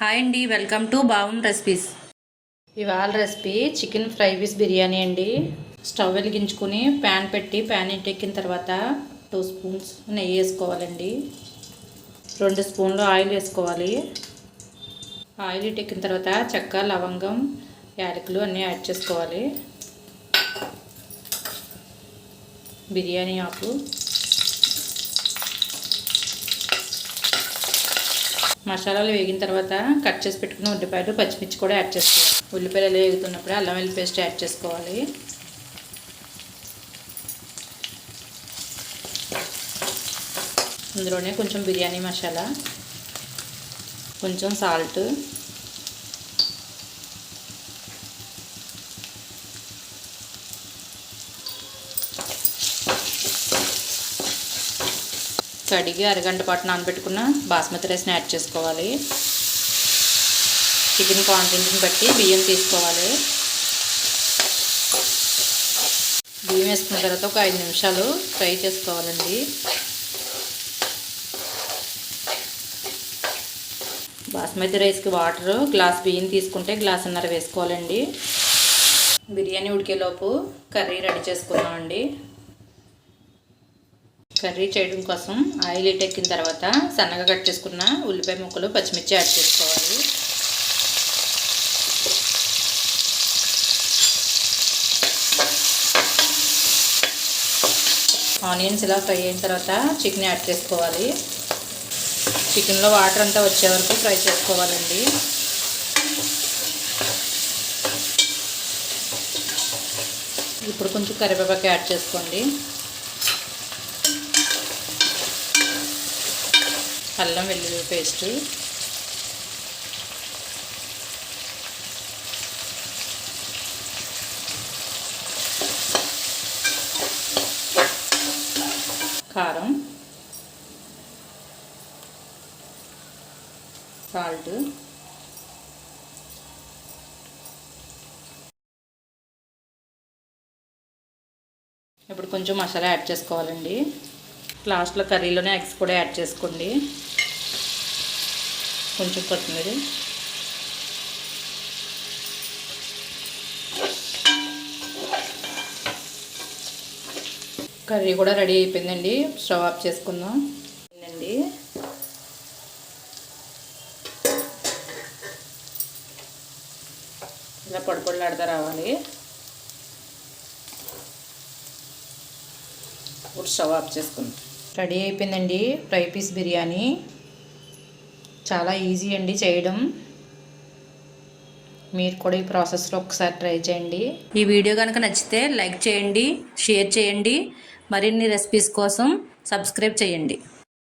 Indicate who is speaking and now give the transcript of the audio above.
Speaker 1: Hi అండి welcome to బావున్ recipes. ఇవాళ recipe chicken fry piece biryani అండి. స్టవ్ వెలిగించుకుని ప్యాన్ పెట్టి ప్యాన్ ఎక్కిన తర్వాత టూ స్పూన్స్ నెయ్యి వేసుకోవాలండి. రెండు స్పూన్లు ఆయిల్ వేసుకోవాలి. ఆయిల్ ఎక్కిన తర్వాత చెక్క లవంగం యాలకులు అన్నీ యాడ్ చేసుకోవాలి. బిర్యానీ ఆకు. మసాలాలు వేగిన తర్వాత కట్ చేసి పెట్టుకున్న ఉల్లిపాయలు పచ్చిమిర్చి కూడా యాడ్ చేసుకోవాలి. ఉల్లిపాయలు వేగుతున్నప్పుడు అల్లం వెల్లి పేస్ట్ యాడ్ చేసుకోవాలి. ఇందులోనే కొంచెం బిర్యానీ మసాలా కొంచెం సాల్ట్ కడిగి అరగంట పాటు నానబెట్టుకున్న బాస్మతి రైస్ని యాడ్ చేసుకోవాలి. చికెన్ క్వాంటిటీని బట్టి బియ్యం తీసుకోవాలి. బియ్యం వేసుకున్న తర్వాత ఒక ఐదు నిమిషాలు ఫ్రై చేసుకోవాలండి. బాస్మతి రైస్కి వాటర్ గ్లాస్ బియ్యం తీసుకుంటే గ్లాసున్నర వేసుకోవాలండి. బిర్యానీ ఉడికేలోపు కర్రీ రెడీ చేసుకుందామండి. కర్రీ చేయడం కోసం ఆయిల్ హీట్ ఎక్కిన తర్వాత సన్నగా కట్ చేసుకున్న ఉల్లిపాయ ముక్కలు పచ్చిమిర్చి యాడ్ చేసుకోవాలి. ఆనియన్స్ ఇలా ఫ్రై అయిన తర్వాత చికెన్ యాడ్ చేసుకోవాలి. చికెన్లో వాటర్ అంతా వచ్చే వరకు ఫ్రై చేసుకోవాలండి. ఇప్పుడు కొంచెం కరివేపాకు యాడ్ చేసుకోండి. అల్లం వెల్లుల్లి పేస్ట్. కారం. సాల్ట్. ఇప్పుడు కొంచెం మసాలా యాడ్ చేసుకోవాలండి. లాస్ట్లో కర్రీలోనే ఎగ్స్ కూడా యాడ్ చేసుకోండి. కొంచెం కొత్తిమీర. కర్రీ కూడా రెడీ అయిపోయిందండి. స్టవ్ ఆఫ్ చేసుకుందాం. అండి ఇలా పొడిపొడిలాడుతూ రావాలి. ఇప్పుడు స్టవ్ ఆఫ్ చేసుకుందాం. రెడీ అయిపోయిందండి ఫ్రై పీస్ బిర్యానీ. చాలా ఈజీ అండి చేయడం. మీరు కూడా ఈ ప్రాసెస్లో ఒకసారి ట్రై చేయండి. ఈ వీడియో కనుక నచ్చితే లైక్ చేయండి షేర్ చేయండి. మరిన్ని రెసిపీస్ కోసం సబ్స్క్రైబ్ చేయండి.